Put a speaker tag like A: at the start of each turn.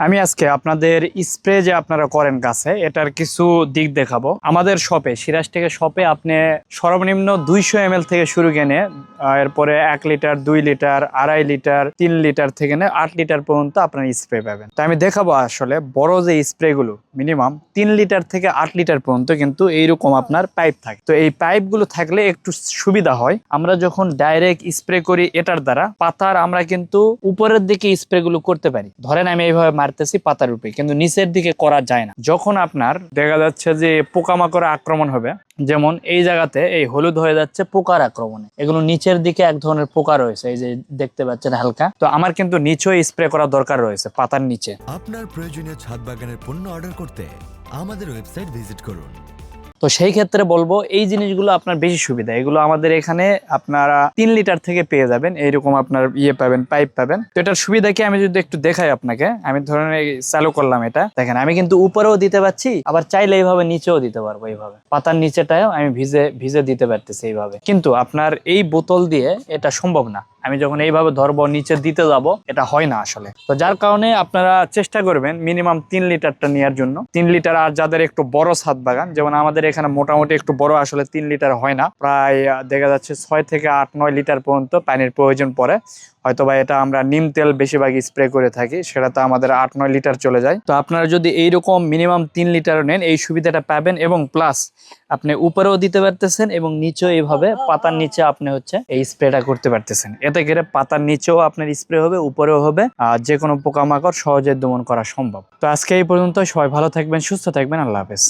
A: আমি আজকে আপনাদের স্প্রে যে আপনারা করেন গাছে, এটার কিছু দিক দেখাবো। আমাদের শপে সিরাজ থেকে শপে আপনি সর্বনিম্ন দুইশো এম থেকে শুরু কেনে এরপরে এক লিটার, দুই লিটার, আড়াই লিটার, তিন লিটার থেকে নে আট লিটার পর্যন্ত আপনার স্প্রে পাবেন। তো আমি দেখাবো আসলে বড় যে স্প্রেগুলো মিনিমাম তিন লিটার থেকে আট লিটার পর্যন্ত কিন্তু এইরকম আপনার পাইপ থাকে। তো এই পাইপগুলো থাকলে একটু সুবিধা হয়। আমরা যখন ডাইরেক্ট স্প্রে করি এটার দ্বারা, পাতার আমরা কিন্তু উপরের দিকে স্প্রেগুলো করতে পারি। ধরেন আমি এইভাবে মারতেছি পাতার উপরে, কিন্তু নিচের দিকে করা যায় না। যখন আপনার দেখা যাচ্ছে যে পোকামাকড় আক্রমণ হবে, যেমন এই জায়গাতে এই হলুদ হয়ে যাচ্ছে পোকার আক্রমণে। এগুলো নিচের দিকে এক ধরনের পোকা রয়েছে, এই যে দেখতে পাচ্ছেন হালকা। তো আমার কিন্তু নিচেও স্প্রে করা দরকার রয়েছে, পাতার নিচে।
B: আপনার প্রয়োজনীয় ছাদ বাগানের পণ্য অর্ডার করতে আমাদের ওয়েবসাইট ভিজিট করুন।
A: তো সেই ক্ষেত্রে বলব এই জিনিসগুলো আপনার বেশি সুবিধা। এগুলো আমাদের এখানে আপনারা তিন লিটার থেকে পেয়ে যাবেন। এইরকম আপনার ইয়ে পাবেন, পাইপ পাবেন। তো এটার সুবিধা কি? আমি যদি একটু দেখাই আপনাকে। আমি ধরেন চালু করলাম এটা। দেখেন, আমি কিন্তু উপরেও দিতে পারছি, আবার চাইলে এইভাবে নিচেও দিতে পারব এইভাবে। পাতার নিচেটাও আমি ভিজে ভিজে দিতে পারতেছি এইভাবে। কিন্তু আপনার এই বোতল দিয়ে এটা সম্ভব না। আমি যখন এইভাবে ধরবো, নিচে দিতে যাব, এটা হয় না আসলে। তো যার কারণে আপনারা চেষ্টা করবেন মিনিমাম তিন লিটারটা নেওয়ার জন্য। তিন লিটার আর যাদের একটু বড় ছাদ বাগান, যেমন আমাদের এখানে মোটামুটি একটু বড় আসলে তিন লিটার হয় না। প্রায় দেখা যাচ্ছে ছয় থেকে আট, নয় লিটার পর্যন্ত পানির প্রয়োজন পড়ে। হয়তোবা এটা আমরা নিম তেল বেশিরভাগ স্প্রে করে থাকি, সেটা তো আমাদের আট, নয় লিটার চলে যায়। তো আপনারা যদি এইরকম মিনিমাম তিন লিটার নেন, এই সুবিধাটা পাবেন এবং প্লাস আপনি উপরেও দিতে পারতেছেন এবং নিচেও এইভাবে পাতার নিচে আপনি হচ্ছে এই স্প্রেটা করতে পারতেছেন। এতে ঘিরে পাতার নিচেও আপনার স্প্রে হবে, উপরেও হবে, আর যে কোনো পোকামাকড় সহজে দমন করা সম্ভব। তো আজকে এই পর্যন্ত সবাই ভালো থাকবেন, সুস্থ থাকবেন। আল্লাহ হাফেজ।